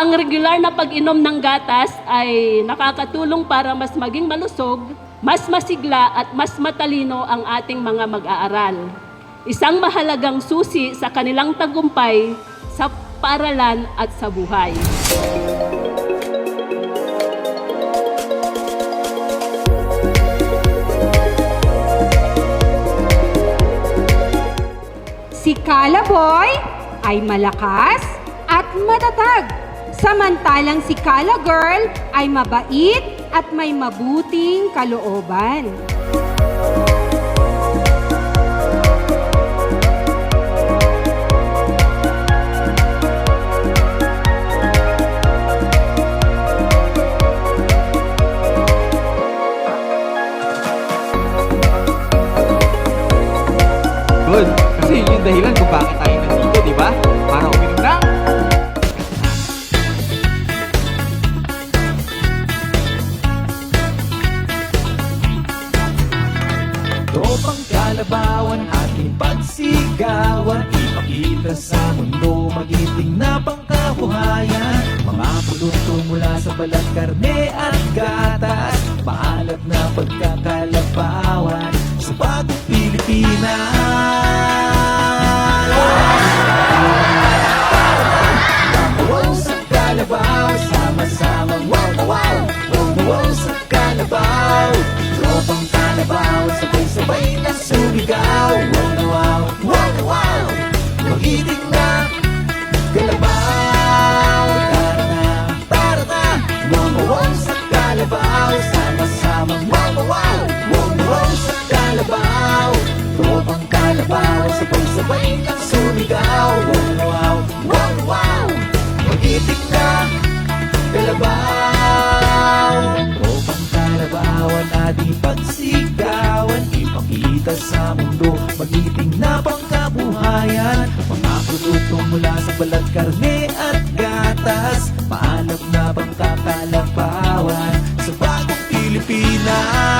Ang regular na pag-inom ng gatas ay nakakatulong para mas maging malusog, mas masigla at mas matalino ang ating mga mag-aaral. Isang mahalagang susi sa kanilang tagumpay sa paaralan at sa buhay. Si Kalaboy ay malakas at matatag. Samantalang si Kala Girl ay mabait at may mabuting kalooban. Good. Kasi yun yung dahilan kung bakit tayo nandito, kalabawan ating pagsigawan Ipakita sa mundo magiting na pangkabuhayan. Mga produkto mula sa balat, karne at gatas. Maalat na pagkakalabawan sa bagong Pilipinas. Kalabaw, sama-sama wow na wow! Wow na wow sa kalabaw! Tropang kalabaw, sabay-sabay na sumigaw kalabaw. Tropang kalabaw ang ating pagsigawan Ipakita sa mundo magiting na pangkabuhayan. Mga produkto mula sa balat, karne at gatas. Maalam na pangkakalabawan sa bagong Pilipinas